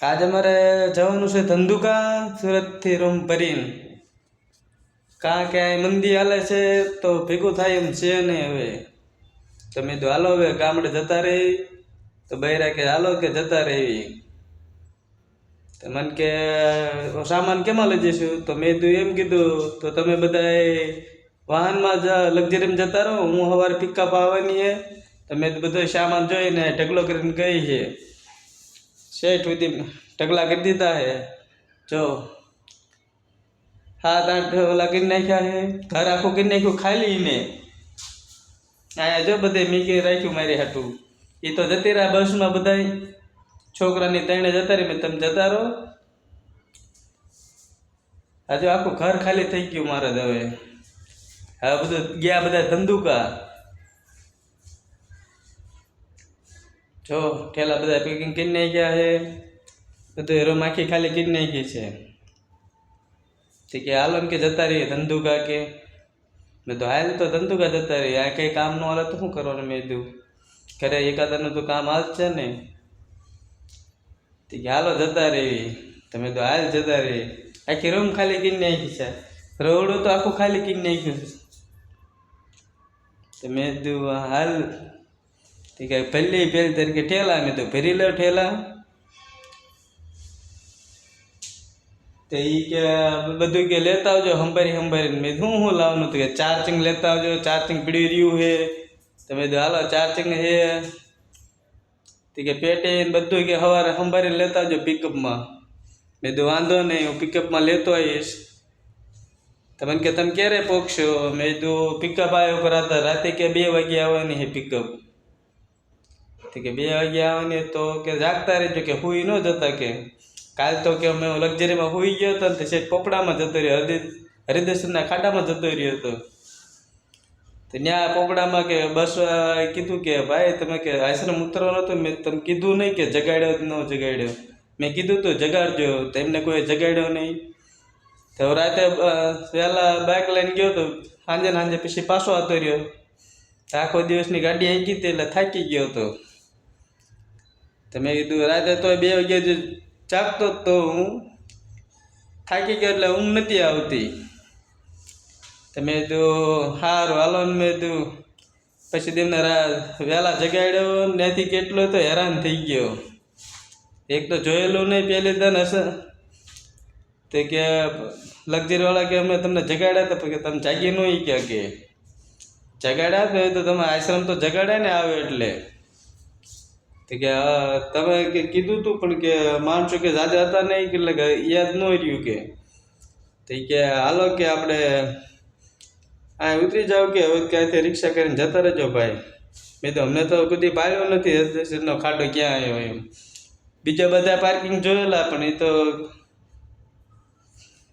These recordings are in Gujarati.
આજે અમારે જવાનું છે ધંધુકા સુરતથી રૂમ ભરીને. કાં કે આ મંદી હાલે છે તો ભેગું થાય એમ છે નહીં હવે. તમે તો હાલો હવે ગામડે જતા રહી. તો બૈરા કે, હાલો કે જતા રહેવી તો મને કે સામાન કેમાં લઈ જઈશું? તો મેં તું એમ કીધું, તો તમે બધા વાહનમાં જ લક્ઝરીમાં જતા રહો, હું સવારે પિકઅપ આવવાની છે તો મેં બધો સામાન જોઈને ઢગલો કરીને ગઈ છે શેઠ સુધી ઢગલા કરી દીધા હે. જો, હા આઠ ઓલા કરી નાખ્યા હે. ઘર આખું કરી નાખ્યું, ખાલી ને અહીંયા જો બધે મીકી રાખ્યું મારી હાટું. એ તો જતી રહ્યા બસમાં બધાય. છોકરાની તણે જતા રહી તમે જતા રહો. આજે આખું ઘર ખાલી થઈ ગયું મારે હવે. હવે બધું ગયા બધા ધંધુકા. જો, ઠેલા બધા પેકિંગ કરી નાખ્યા છે. બધું રૂમ આખી ખાલી કરી નાખી છે. તે કે હાલો એમ કે જતા રહીએ ધંધુકા કે મેં તો હાલ તો ધંધુકા જતા રહીએ. આ કંઈ કામ ન હાલે તો શું કરવાનું મેં કીધું. ઘરે એકાદાનું તો કામ હાલ છે ને. તે કે હાલો જતા રહી તમે તો હાલ જતા રહીએ. આખી રૂમ ખાલી કરી નાખી છે. રોડું તો આખું ખાલી કરી નાખ્યું છે. તો મેં કીધું, હાલ તે કે પહેલી પહેલ તરીકે ઠેલા મેં તો ભરી લો ઠેલા તો એ કે બધું કે લેતા આવજો હંભારી હંભારી મેં શું શું લાવવાનું તો કે ચાર્જિંગ લેતા આવજો ચાર્જિંગ પીડી રહ્યું છે તમે હાલો ચાર્જિંગ છે તે કે પેટે બધું કે સવારે સંભાળીને લેતા આવજો પિકઅપમાં મેં તો વાંધો નહીં હું પિકઅપમાં લેતો આવીશ તમે કે તમે ક્યારે પહોંચશો મેં તો પિકઅપ આવ્યો કરાતા રાતે કે બે વાગે આવવાની છે પિકઅપ કે બે વાગે આવવાની તો કે જાગતા રહેજો કે હુઈ ન જતા કે કાલ તો કે અમે લક્ઝરીમાં હુઈ ગયો હતો ને તે પોપડામાં જતો રહ્યો હરિ હરિદર્શનના ખાડામાં જતો રહ્યો હતો. તો ત્યાં પોપડામાં કે બસ કીધું કે ભાઈ તમે કે આશ્રમ ઉતરવાનો હતો મેં તમે કીધું નહીં કે જગાડ્યો ન જગાડ્યો. મેં કીધું તું જગાડજો, તો એમને કોઈ જગાડ્યો નહીં. તો રાતે વહેલા બાઇક લઈને ગયો તો સાંજે ને સાંજે પછી પાછો આવતો રહ્યો. આખો દિવસની ગાડી આવી ગઈ હતી એટલે થાકી ગયો હતો. તો મેં કીધું, રાતે તો બે વાગ્યા જો જ તો હું. થાકી ગયો એટલે ઊંઘ નથી આવતી. તમે કીધું સારું હાલો ને. મેં કીધું, પછી તેમને વહેલા જગાડ્યો ત્યાંથી કેટલો તો હેરાન થઈ ગયો. એક તો જોયેલું નહીં પહેલી દન હશે. તે કે, લક્ઝરીવાળા કે અમે તમને જગાડ્યા હતા? કે તમે જાગી નહીં કે જગાડ્યા તો તમે આશ્રમ તો જગાડ્યા ને આવે એટલે. તે કે તમે કે કીધું તું પણ કે માણસો કે જાજા હતા નહીં, એટલે કે યાદ ન રહ્યું કે. તો કે, હાલો કે આપણે આ ઉતરી જાવ કે, હવે ક્યાંથી રિક્ષા કરીને જતા રહેજો ભાઈ. મેં તો અમને તો કદી પાડ્યો નથી હરદેશનો ખાડો ક્યાં આવ્યો એમ. બીજા બધા પાર્કિંગ જોયેલા, પણ એ તો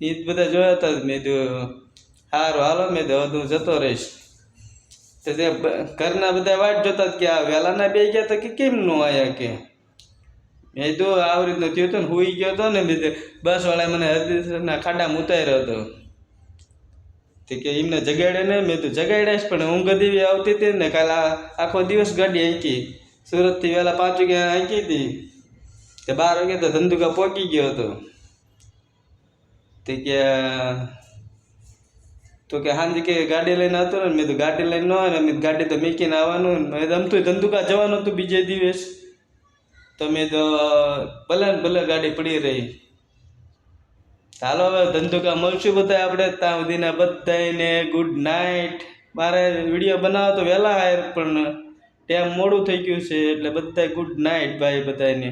એ બધા જોયા હતા મેં તો સારું હાલો, મેં તો હું જતો રહીશ. તો તે ઘરના બધા વાટ જોતા કે આ વહેલાના બે ગયા તો કે કેમ ન આવ્યા કે? મેં તો આવી રીતનું થયું હતું ને હુઈ ગયો હતો ને કીધું બસવાળાએ મને હરદેશના ખાડામાં ઉતાર્યો હતો. તે કે એમને જગાડે ને મેં તો જગાડ્યા પણ ઊંઘ દેવી આવતી હતી ને કાલે આખો દિવસ ગાડી આંકી સુરતથી વહેલા પાંચ વાગ્યા આંકી હતી. તે બાર વાગે તો ધંધુકા પહોંચી ગયો હતો. તે કે તો કે હાંજે કે ગાડી લઈને આવતો ને, મેં તો ગાડી લઈને ન આવે ને, મેં ગાડી તો મેકીને આવવાનું આમ તો ધંધુકા જવાનું હતું બીજે દિવસ. તો મેં તો, ભલે ને ભલે ગાડી પડી રહી. ચાલો હવે ધંધુકા મળશું બધા આપણે, ત્યાં સુધીના બધાને ગુડ નાઇટ મારે વીડિયો બનાવો તો વહેલા પણ ટાઈમ મોડું થઈ ગયું છે, એટલે બધા ગુડ નાઇટ ભાઈ બધાને